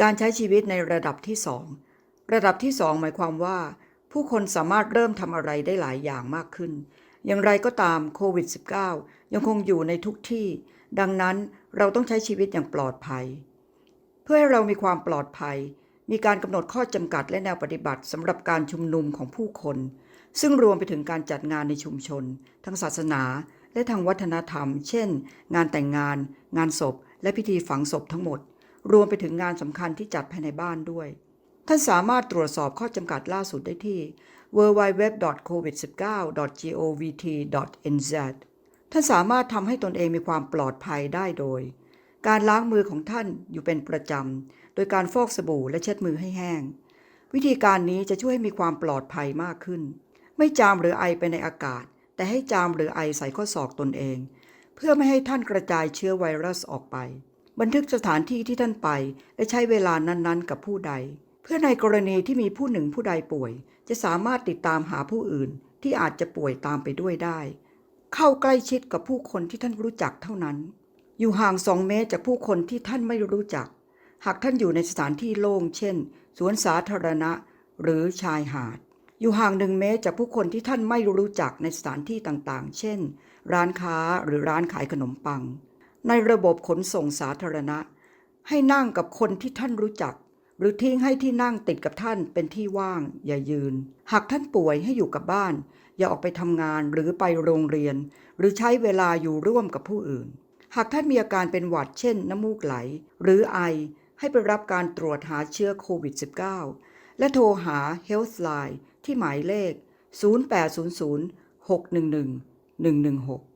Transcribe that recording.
การใช้ชีวิตในระดับที่2ระดับที่2หมายความว่า ผู้คนสามารถเริ่มทำอะไรได้หลายอย่างมากขึ้น อย่างไรก็ตามโควิด -19 ยังคงอยู่ในทุกที่ ดังนั้นเราต้องใช้ชีวิตอย่างปลอดภัย เพื่อให้เรามีความปลอดภัย มีการกำหนดข้อจำกัดและแนวปฏิบัติสำหรับการชุมนุมของผู้คน ซึ่งรวมไปถึงการจัดงานในชุมชน ทั้งศาสนาและทางวัฒนธรรม เช่น งานแต่งงาน งานศพ และพิธีฝังศพทั้งหมด รวมไปถึงงานสำคัญที่จัดภายในบ้านด้วย ท่านสามารถตรวจสอบข้อจำกัดล่าสุดได้ที่ www.covid19.govt.nz ท่านสามารถทำให้ตนเองมีความปลอดภัยได้โดย การล้างมือของท่านอยู่เป็นประจำ โดยการฟอกสบู่และเช็ดมือให้แห้ง วิธีการนี้จะช่วยให้มีความปลอดภัยมากขึ้น ไม่จามหรือไอไปในอากาศ แต่ให้จามหรือไอใส่ข้อศอกตนเอง เพื่อไม่ให้ท่านกระจายเชื้อไวรัสออกไป บันทึกสถานที่ที่ท่านไป และใช้เวลานั้นๆ กับผู้ใด เพื่อในกรณีที่มีผู้หนึ่งผู้ใดป่วย จะสามารถติดตามหาผู้อื่นที่อาจจะป่วยตามไปด้วยได้ เข้าใกล้ชิดกับผู้คนที่ท่านรู้จักเท่านั้น อยู่ห่างสองเมตรจากผู้คนที่ท่านไม่รู้จัก หากท่านอยู่ในสถานที่โล่ง เช่น สวนสาธารณะ หรือชายหาด อยู่ห่างหนึ่งเมตรจากผู้คนที่ท่านไม่รู้จักในสถานที่ต่างๆ เช่น ร้านค้าหรือร้านขายขนมปัง ในระบบขนส่งสาธารณะ ให้นั่งกับคนที่ท่านรู้จัก หรือทิ้งให้ที่นั่งติดกับท่านเป็นที่ว่าง อย่ายืน หากท่านป่วยให้อยู่กับบ้าน อย่าออกไปทำงานหรือไปโรงเรียน หรือใช้เวลาอยู่ร่วมกับผู้อื่น หากท่านมีอาการเป็นหวัดเช่น น้ำมูกไหล หรือไอให้ไปรับการตรวจหาเชื้อโควิด -19 และโทรหา Healthline ที่หมายเลข 0800 611 116